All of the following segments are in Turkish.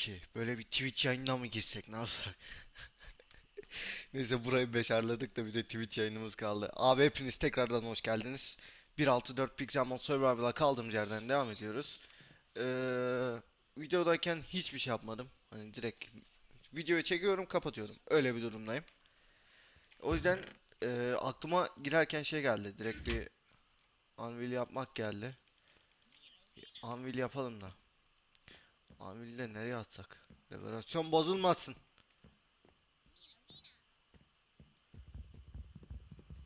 ki böyle bir Twitch yayınına mı girsek ne yapsak? Neyse burayı beşarladık da bir de Twitch yayınımız kaldı. Abi hepiniz tekrardan hoş geldiniz. 1.6.4 Pixelmon Survival'a kaldığımız yerden devam ediyoruz. Ee, videodayken hiçbir şey yapmadım. Hani direkt videoyu çekiyorum kapatıyorum. Öyle bir durumdayım. O yüzden e, aklıma girerken şey geldi. Direkt bir Anvil yapmak geldi. Anvil yapalım da. Anvil'i de nereye atsak? Dekorasyon bozulmasın.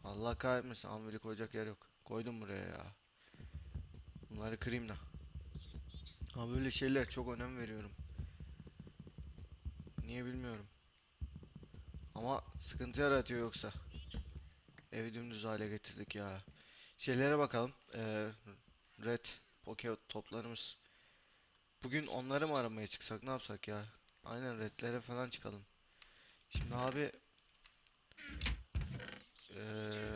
Allah kahretmesin Anvil'i koyacak yer yok. Koydum buraya ya. Bunları kırayım da. Ha böyle şeyler çok önem veriyorum. Niye bilmiyorum. Ama sıkıntı yaratıyor yoksa. Evi dümdüz hale getirdik ya. Şeylere bakalım. Ee, red poke toplarımız. Bugün onları mı aramaya çıksak ne yapsak ya? Aynen redlere falan çıkalım. Şimdi abi eee,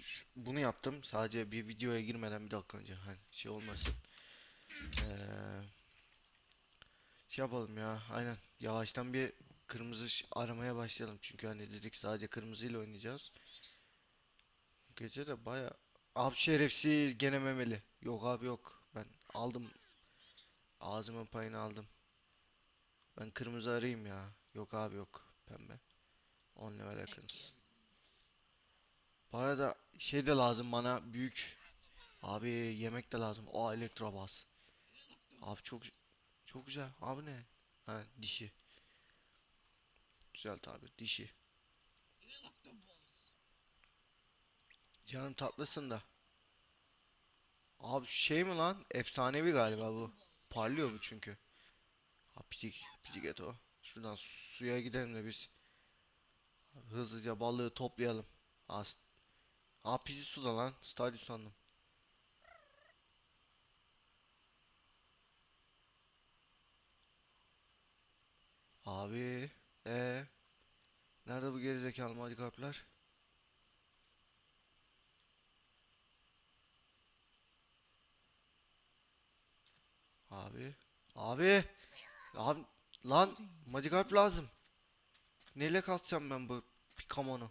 şu- bunu yaptım. Sadece bir videoya girmeden bir dakika önce hani şey olmasın. Eee, şey yapalım ya. Aynen. Yavaştan bir kırmızı aramaya başlayalım. Çünkü hani dedik sadece kırmızıyla oynayacağız. Gece de baya Abi şerefsiz gene memeli. Yok abi yok. Ben aldım. Ağzımın payını aldım. Ben kırmızı arayayım ya. Yok abi yok. Pembe. 10 level yakınız. Bu arada şey de lazım bana büyük. Abi yemek de lazım. Aa elektrobas. Abi çok çok güzel. Abi ne? Ha dişi. Güzel tabi dişi. Canım tatlısın da. Abi şey mi lan? Efsanevi galiba bu. Parlıyor bu çünkü. Ha picik, picik et o. Şuradan suya gidelim de biz. Hızlıca balığı toplayalım. As. Ha pizi suda lan. Stadyum sandım. Abi, e nerede bu gerizekalı madikaplar? Abi. Abi. Abi. Lan. Magikarp lazım. Neyle kasacağım ben bu Pikamon'u?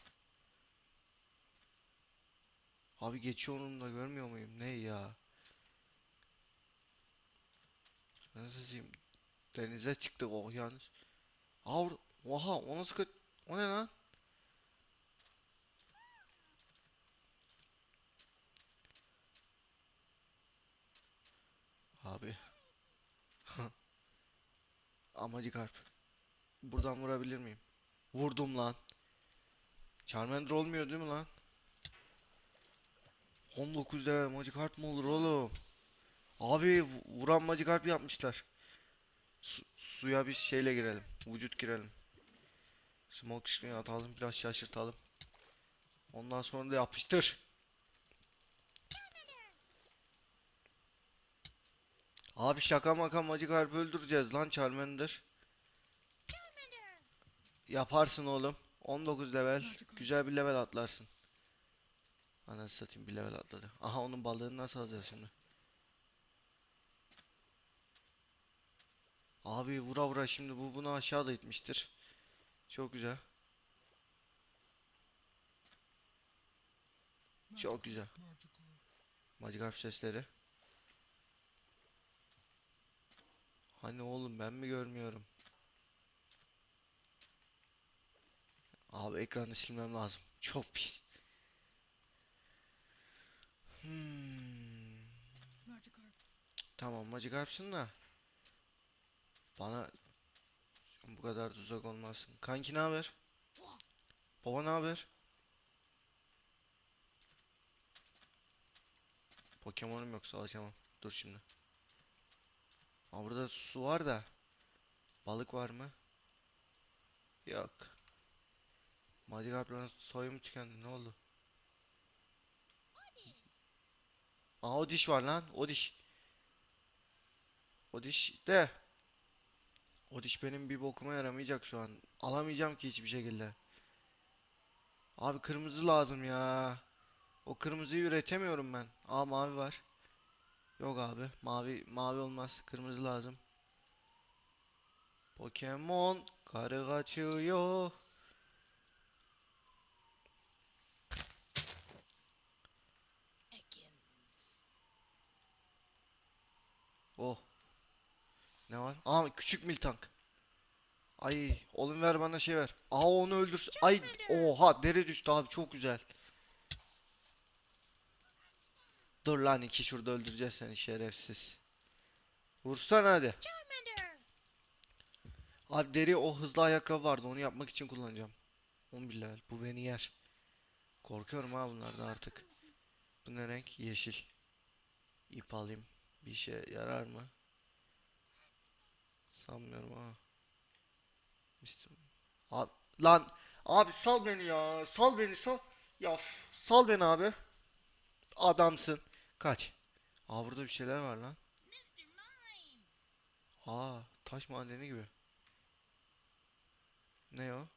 Abi geçiyor onun da görmüyor muyum? Ne ya? Nasıl diyeyim? Denize çıktık okyanus. Aa, oha o nasıl kı- O ne lan? Abi. Magikarp. Buradan vurabilir miyim? Vurdum lan. Charmander olmuyor değil mi lan? 19 level Magikarp mı olur oğlum? Abi vu- vuran Magikarp yapmışlar. Su- suya bir şeyle girelim. Vücut girelim. Smoke screen atalım biraz şaşırtalım. Ondan sonra da yapıştır. Abi şaka maka Magikarp öldüreceğiz lan Charmander. Yaparsın oğlum. 19 level. Güzel bir level atlarsın. Anasını satayım bir level atladı. Aha onun balığını nasıl alacağız şimdi? Abi vura vura şimdi bu bunu aşağıda itmiştir. Çok güzel. Çok güzel. Magikarp sesleri. Hani oğlum ben mi görmüyorum? Abi ekranı silmem lazım. Çok pis. Hmm. Tamam Magikarp'sın da. Bana bu kadar da uzak olmazsın. Kanki ne haber? Baba ne haber? Pokemon'um yok savaşamam. Dur şimdi. Aa, burada su var da. Balık var mı? Yok. Magikarp'ların soyu tükendi? Ne oldu? Aa o diş var lan. O diş. O diş de. O diş benim bir bokuma yaramayacak şu an. Alamayacağım ki hiçbir şekilde. Abi kırmızı lazım ya. O kırmızıyı üretemiyorum ben. Aa mavi var. Yok abi. Mavi mavi olmaz. Kırmızı lazım. Pokemon karı kaçıyor. Oh. Ne var? Aa küçük mil tank. Ay oğlum ver bana şey ver. Aa onu öldürsün. Ay oha deri düştü abi çok güzel. Dur lan iki şurada öldüreceğiz seni şerefsiz. Vursan hadi. Abi deri o hızlı ayakkabı vardı onu yapmak için kullanacağım. 11 level bu beni yer. Korkuyorum ha bunlardan artık. Bu ne renk? Yeşil. İp alayım. Bir işe yarar mı? Sanmıyorum ha. Abi lan abi sal beni ya. Sal beni sal. Ya sal beni abi. Adamsın. Kaç. Aa burada bir şeyler var lan. Aa taş madeni gibi. Ne o?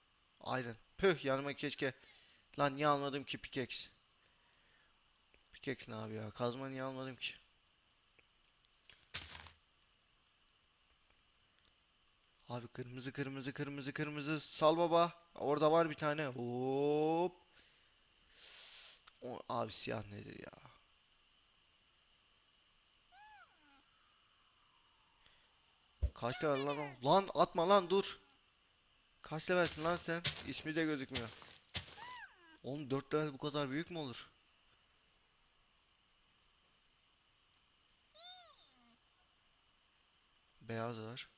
Iron. Püh yanıma keşke. Lan niye almadım ki pickaxe? Pickaxe ne abi ya? Kazma niye almadım ki? Abi kırmızı kırmızı kırmızı kırmızı sal baba. Orada var bir tane. Hop. O, abi siyah nedir ya? Kaç level lan o? Lan atma lan dur. Kaç levelsin lan sen? İsmi de gözükmüyor. Oğlum 4 level bu kadar büyük mü olur? Beyaz var.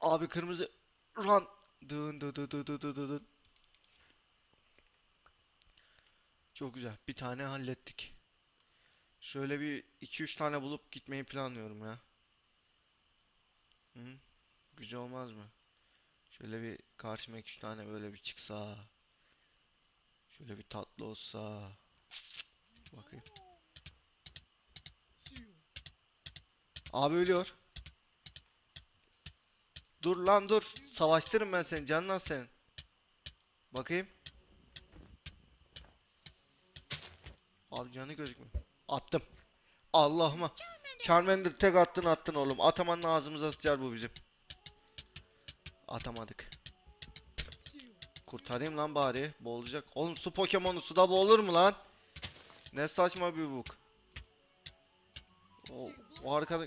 Abi kırmızı run. Dın dı dı dı dı dı dı dın. Çok güzel. Bir tane hallettik. Şöyle bir 2-3 tane bulup gitmeyi planlıyorum ya. Hı? Güzel olmaz mı? Şöyle bir karşıma 2-3 tane böyle bir çıksa. Şöyle bir tatlı olsa. Bakayım. Abi ölüyor. Dur lan dur. Savaştırırım ben seni. Canın az senin. Bakayım. Abi canı gözükmüyor. Attım. Allah'ıma. Charmander tek attın attın oğlum. Atamanın ağzımıza sıçar bu bizim. Atamadık. Kurtarayım lan bari. Boğulacak. Oğlum su Pokemon'u suda boğulur mu lan? Ne saçma bir buk. O, o arkada...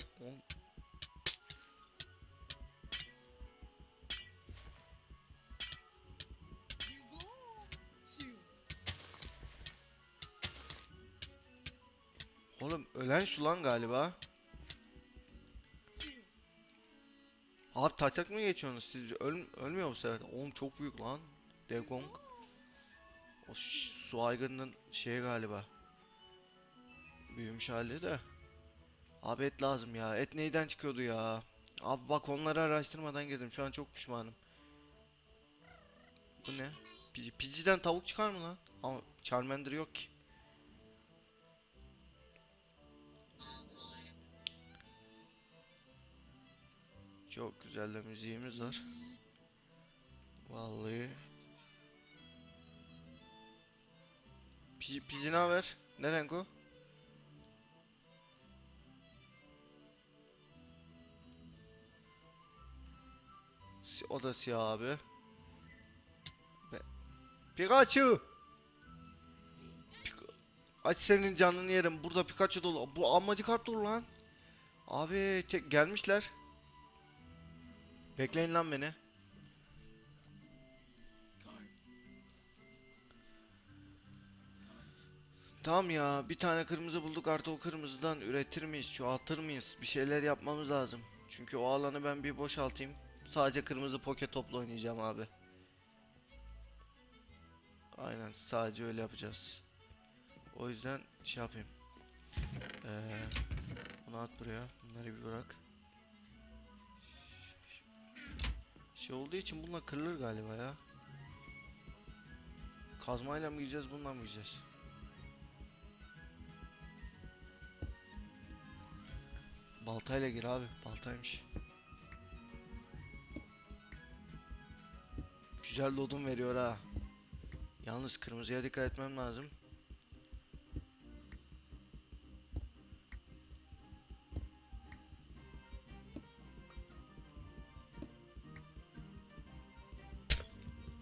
Oğlum ölen şu lan galiba. Abi taçak mı geçiyorsunuz siz? Öl ölmüyor bu sefer. Oğlum çok büyük lan. Devgong. O su aygırının şeyi galiba. Büyümüş hali de. Abi et lazım ya. Et neyden çıkıyordu ya? Abi bak onları araştırmadan girdim. Şu an çok pişmanım. Bu ne? Pici, Pici'den tavuk çıkar mı lan? Ama Charmander yok ki. Çok güzel de müziğimiz var. Vallahi. Pici, Pici ne haber? Ne renk o? O da siyah abi. Be Pikachu! Pika- Aç senin canını yerim. Burada Pikachu dolu. Bu amacı kart dolu lan. Abi tek gelmişler. Bekleyin lan beni. Tamam ya bir tane kırmızı bulduk artık o kırmızıdan üretir miyiz çoğaltır mıyız bir şeyler yapmamız lazım. Çünkü o alanı ben bir boşaltayım. Sadece kırmızı poke topla oynayacağım abi. Aynen sadece öyle yapacağız. O yüzden şey yapayım. Ee, bunu at buraya bunları bir bırak. Şey olduğu için bununla kırılır galiba ya. Kazmayla mı gireceğiz bununla mı gireceğiz? Baltayla gir abi. Baltaymış. Güzel odun veriyor ha. Yalnız kırmızıya dikkat etmem lazım.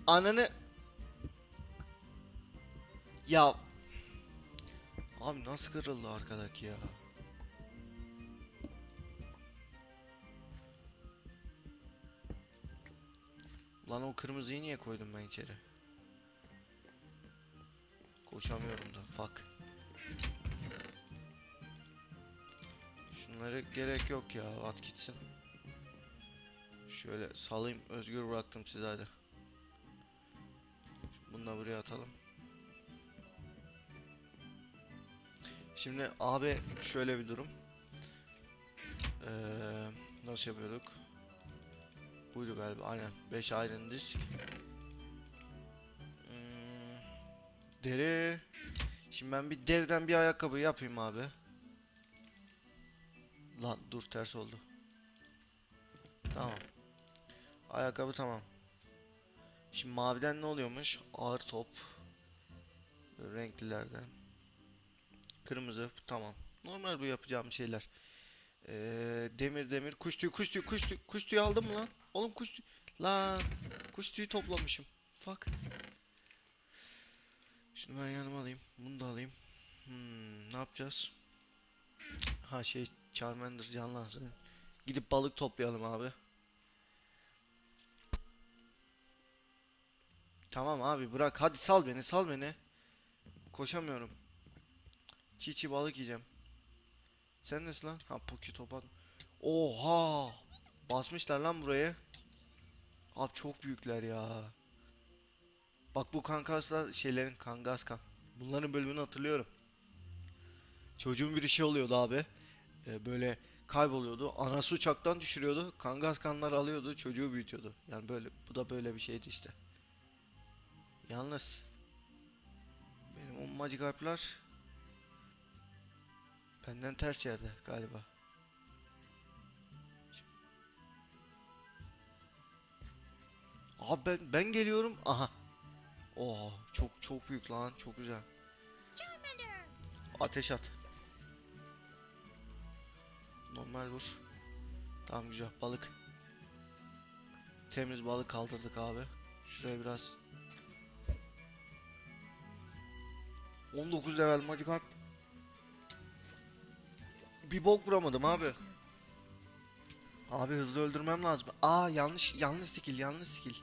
Ananı Ya Abi nasıl kırıldı arkadaki ya? Lan o kırmızıyı niye koydum ben içeri? Koşamıyorum da fuck. Şunlara gerek yok ya at gitsin. Şöyle salayım özgür bıraktım size hadi. Bunu da buraya atalım. Şimdi abi şöyle bir durum. Ee, nasıl yapıyorduk? Buydu galiba aynen. 5 iron disk. Hmm, deri. Şimdi ben bir deriden bir ayakkabı yapayım abi. Lan dur ters oldu. Tamam. Ayakkabı tamam. Şimdi maviden ne oluyormuş? Ağır top. Renklilerden. Kırmızı tamam. Normal bu yapacağım şeyler. Ee, demir demir kuş tüyü kuş tüyü kuş tüyü kuş tüyü aldım mı lan? Oğlum kuş tüyü. Lan kuş tüyü toplamışım. Fuck. Şunu ben yanıma alayım. Bunu da alayım. Hmm, ne yapacağız? Ha şey Charmander canlansın. Gidip balık toplayalım abi. Tamam abi bırak hadi sal beni sal beni. Koşamıyorum. Çiğ çiğ balık yiyeceğim. Sen nesin lan? Ha poki topan. Oha! Basmışlar lan burayı. Abi çok büyükler ya. Bak bu kankasla şeylerin kangaskan. Bunların bölümünü hatırlıyorum. Çocuğun bir şey oluyordu abi. Ee, böyle kayboluyordu. Anası uçaktan düşürüyordu. Kangaskanlar alıyordu. Çocuğu büyütüyordu. Yani böyle bu da böyle bir şeydi işte. Yalnız benim o Magikarp'lar benden ters yerde galiba. Abi ben ben geliyorum. Aha. Oha çok çok büyük lan. Çok güzel. Ateş at. Normal vur. Tamam güzel balık. Temiz balık kaldırdık abi. Şuraya biraz 19 level Magikarp. Bir bok vuramadım abi. Abi hızlı öldürmem lazım. Aa yanlış yanlış skill yanlış skill.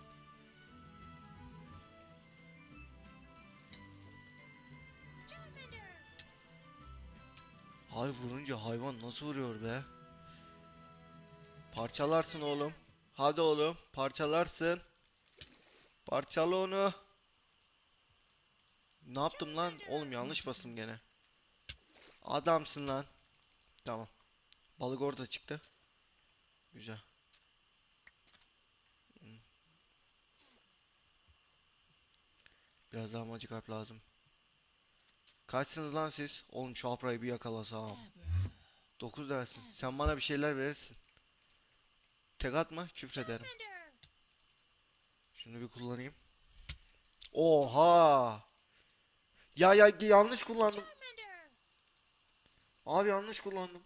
Charmander! Ay vurunca hayvan nasıl vuruyor be? Parçalarsın oğlum. Hadi oğlum parçalarsın. Parçala onu. Ne yaptım lan? Oğlum yanlış bastım gene. Adamsın lan. Tamam. Balık orada çıktı. Güzel. Biraz daha Magikarp lazım. Kaçsınız lan siz? Oğlum şu Apra'yı bir yakalasam. 9 dersin. Sen bana bir şeyler verirsin. Tek atma küfrederim. Şunu bir kullanayım. Oha! Ya ya yanlış kullandım. Abi yanlış kullandım.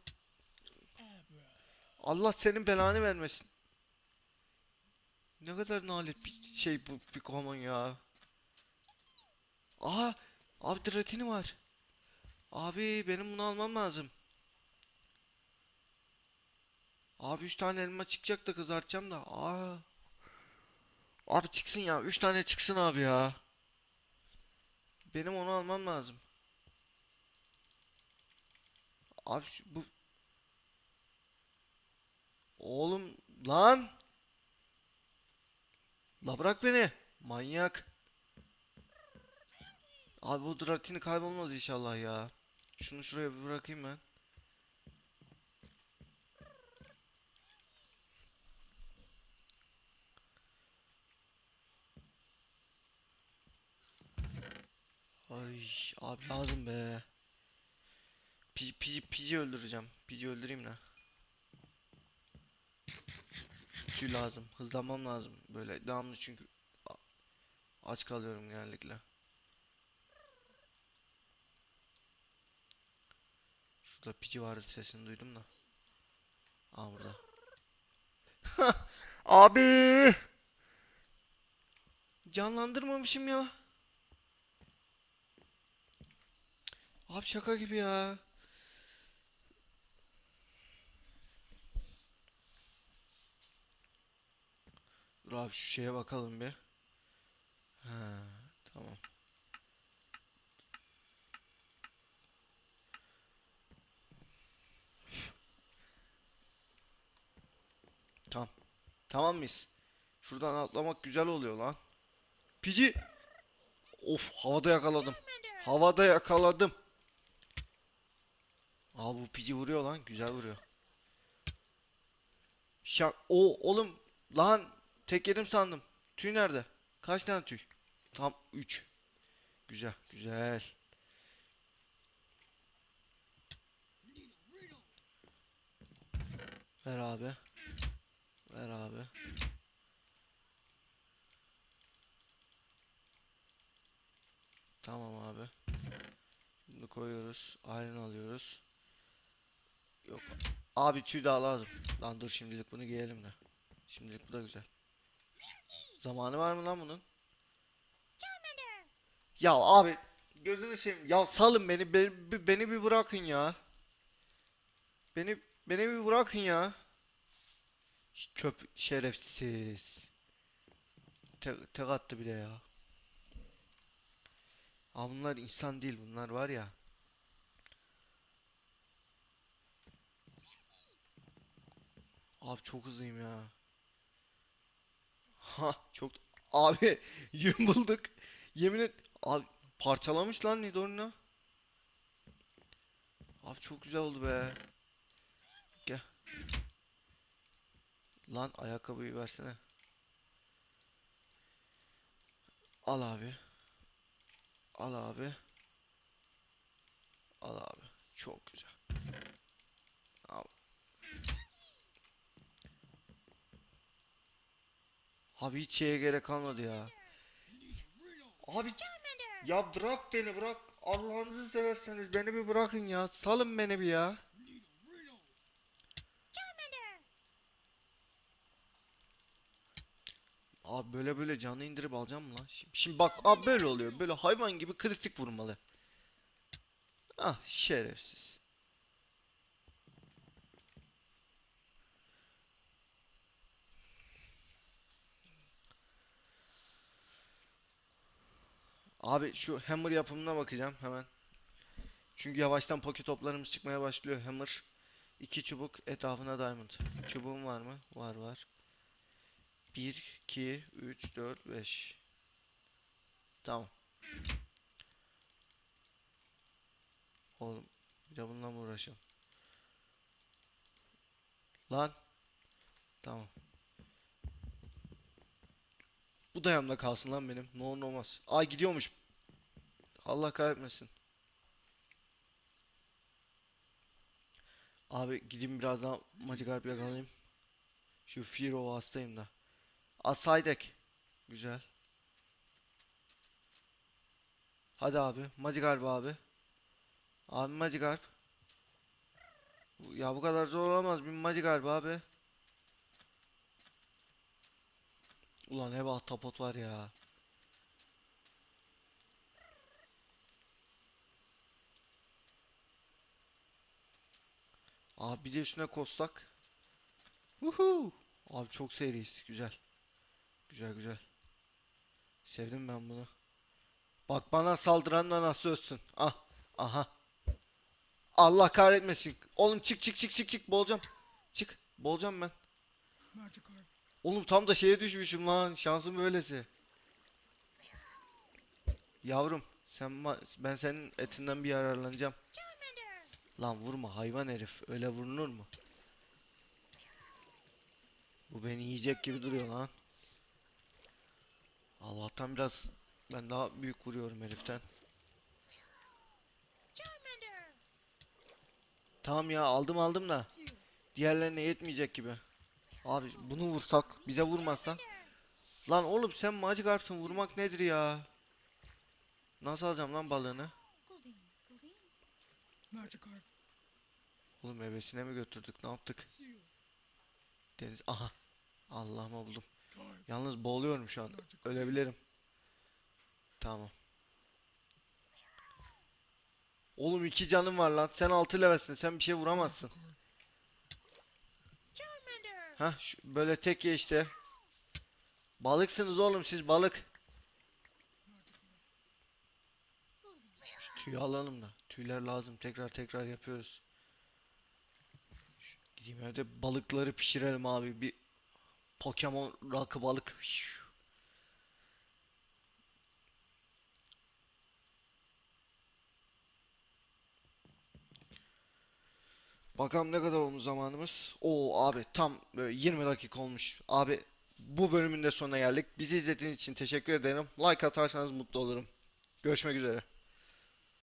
Allah senin belanı vermesin. Ne kadar nalet bir şey bu bir common ya. Aha! Abi dratini var. Abi benim bunu almam lazım. Abi 3 tane elma çıkacak da kızartacağım da. Aa. Abi çıksın ya. 3 tane çıksın abi ya. Benim onu almam lazım. Abi bu Oğlum lan. La bırak beni. Manyak. Abi bu Dratini kaybolmaz inşallah ya. Şunu şuraya bırakayım ben. Ay abi lazım be. Pi, pi, pici öldüreceğim. Pici öldüreyim de. Şu lazım. Hızlanmam lazım. Böyle devamlı çünkü aç kalıyorum genellikle. Şurada pici vardı sesini duydum da. Aa burada. Abi! canlandırmamışım ya. Abi şaka gibi ya. Dur abi şu şeye bakalım bir. Ha, tamam. Tamam. Tamam mıyız? Şuradan atlamak güzel oluyor lan. Pici. Of havada yakaladım. Havada yakaladım. Aa bu pici vuruyor lan. Güzel vuruyor. Şak. O oğlum lan tek yedim sandım. Tüy nerede? Kaç tane tüy? Tam 3. Güzel, güzel. Ver abi. Ver abi. Tamam abi. Bunu koyuyoruz. Iron alıyoruz. Yok. Abi tüy daha lazım. Lan dur şimdilik bunu giyelim de. Şimdilik bu da güzel. Zamanı var mı lan bunun? Ya abi gözünü seveyim. Ya salın beni. Beni, beni bir bırakın ya. Beni beni bir bırakın ya. Köp şerefsiz. Tek, tek attı bile ya. Abi bunlar insan değil bunlar var ya. Abi çok hızlıyım ya. Ha çok abi yün bulduk. Yemin et abi parçalamış lan Nidorina. Abi çok güzel oldu be. Gel. Lan ayakkabıyı versene. Al abi. Al abi. Al abi. Çok güzel. Abi hiç şeye gerek kalmadı ya. Abi ya bırak beni bırak. Allah'ınızı severseniz beni bir bırakın ya. Salın beni bir ya. Abi böyle böyle canı indirip alacağım mı lan? Şimdi, şimdi bak abi böyle oluyor. Böyle hayvan gibi kritik vurmalı. Ah şerefsiz. Abi şu hammer yapımına bakacağım hemen. Çünkü yavaştan poke toplarımız çıkmaya başlıyor. Hammer. iki çubuk etrafına diamond. Çubuğum var mı? Var var. 1, 2, 3, 4, 5. Tamam. Oğlum bir de bununla mı uğraşalım? Lan. Tamam. Bu da yanımda kalsın lan benim. Ne olur olmaz. Ay gidiyormuş. Allah kahretmesin. Abi gideyim biraz daha Magikarp yakalayayım. Şu Firo hastayım da. Asaydek. Güzel. Hadi abi. Magikarp abi. Abi Magikarp. Bu- Ya bu kadar zor olamaz. Bir Magikarp abi. Ulan ne ahtapot var ya. Abi bir de üstüne kostak. Woohoo! Abi çok seriyiz. Güzel. Güzel güzel. Sevdim ben bunu. Bak bana saldıran nasıl ölsün. Ah. Aha. Allah kahretmesin. Oğlum çık çık çık çık çık. Boğulacağım. Çık. Boğulacağım ben. Magikarp. Oğlum tam da şeye düşmüşüm lan. Şansım böylesi. Yavrum sen ben senin etinden bir yararlanacağım. Lan vurma hayvan herif. Öyle vurulur mu? Bu beni yiyecek gibi duruyor lan. Allah'tan biraz ben daha büyük vuruyorum heriften. Tamam ya aldım aldım da diğerlerine yetmeyecek gibi. Abi bunu vursak bize vurmazsa. Lan oğlum sen Magikarp'sın vurmak nedir ya? Nasıl alacağım lan balığını? Oğlum ebesine mi götürdük ne yaptık? Deniz aha. Allah'ıma buldum. Yalnız boğuluyorum şu an. Ölebilirim. Tamam. Oğlum iki canım var lan. Sen altı levelsin. Sen bir şey vuramazsın. Şu- böyle tek ye işte. Balıksınız oğlum siz balık. Şu tüyü alalım da. Tüyler lazım. Tekrar tekrar yapıyoruz. Şu- Gideyim evde balıkları pişirelim abi. Bir Pokemon rakı balık. Bakalım ne kadar olmuş zamanımız. Oo abi tam böyle 20 dakika olmuş. Abi bu bölümün de sonuna geldik. Bizi izlediğiniz için teşekkür ederim. Like atarsanız mutlu olurum. Görüşmek üzere.